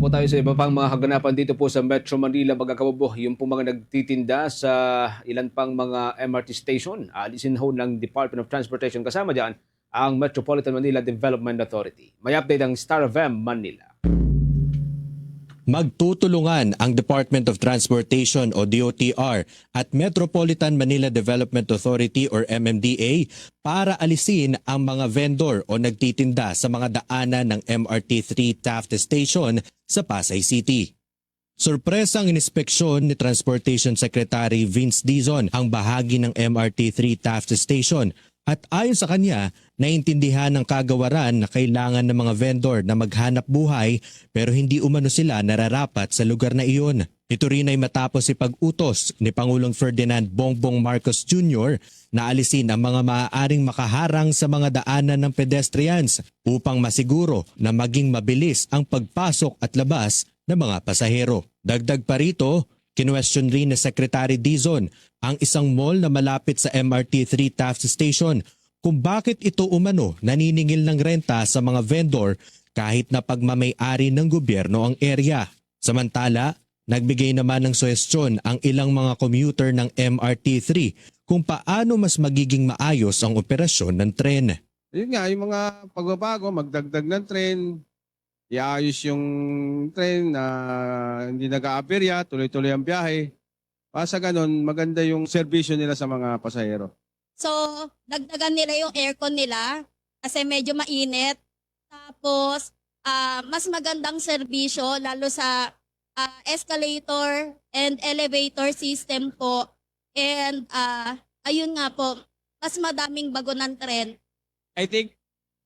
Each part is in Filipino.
po tayo sa iba pang mga kaganapan dito po sa Metro Manila, magkakabubo. Yung po mga nagtitinda sa ilan pang mga MRT station. Alisin ho ng Department of Transportation kasama dyan ang Metropolitan Manila Development Authority. May update ang Star FM Manila. Magtutulungan ang Department of Transportation o DOTR at Metropolitan Manila Development Authority or MMDA para alisin ang mga vendor o nagtitinda sa mga daanan ng MRT3 Taft Station sa Pasay City. Sorpresang inspeksyon ni Transportation Secretary Vince Dizon ang bahagi ng MRT3 Taft Station at ayon sa kanya, naintindihan ng kagawaran na kailangan ng mga vendor na maghanap buhay pero hindi umano sila nararapat sa lugar na iyon. Ito rin ay matapos ipag-utos ni Pangulong Ferdinand Bongbong Marcos Jr. na alisin ang mga maaaring makaharang sa mga daanan ng pedestrians upang masiguro na maging mabilis ang pagpasok at labas ng mga pasahero. Dagdag pa rito, Kinwestiyon rin ni Secretary Dizon ang isang mall na malapit sa MRT3 Taft Station kung bakit ito umano naniningil ng renta sa mga vendor kahit na pagmamay-ari ng gobyerno ang area. Samantala, nagbigay naman ng suhestyon ang ilang mga commuter ng MRT3 kung paano mas magiging maayos ang operasyon ng tren. Yun nga, yung mga pagbabago, magdagdag ng tren, iayos yung tren na hindi nag-aaperya, tuloy-tuloy ang biyahe. Para sa ganun, maganda yung serbisyo nila sa mga pasahero. So, dagdagan nila yung aircon nila kasi medyo mainit. Tapos, ah, mas magandang serbisyo lalo sa ah, escalator and elevator system po. And ah, ayun nga po, mas madaming bago ng tren. I think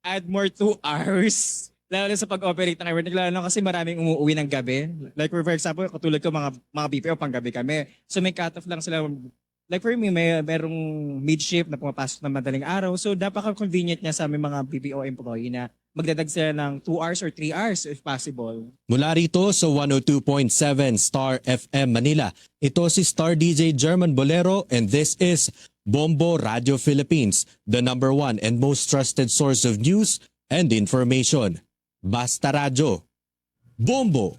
add more two hours. Lalo sa pag-operate ng airport. Lalo kasi maraming umuwi ng gabi. Like for example, katulad ko mga mga BPO pang gabi kami. So may cut-off lang sila. Like for me, may merong mid-shift na pumapasok na madaling araw. So napaka-convenient niya sa aming mga BPO employee na magdadag sila ng 2 hours or 3 hours if possible. Mula rito sa 102.7 Star FM Manila, ito si Star DJ German Bolero and this is Bombo Radio Philippines, the number one and most trusted source of news and information. Basta Radio. Bombo!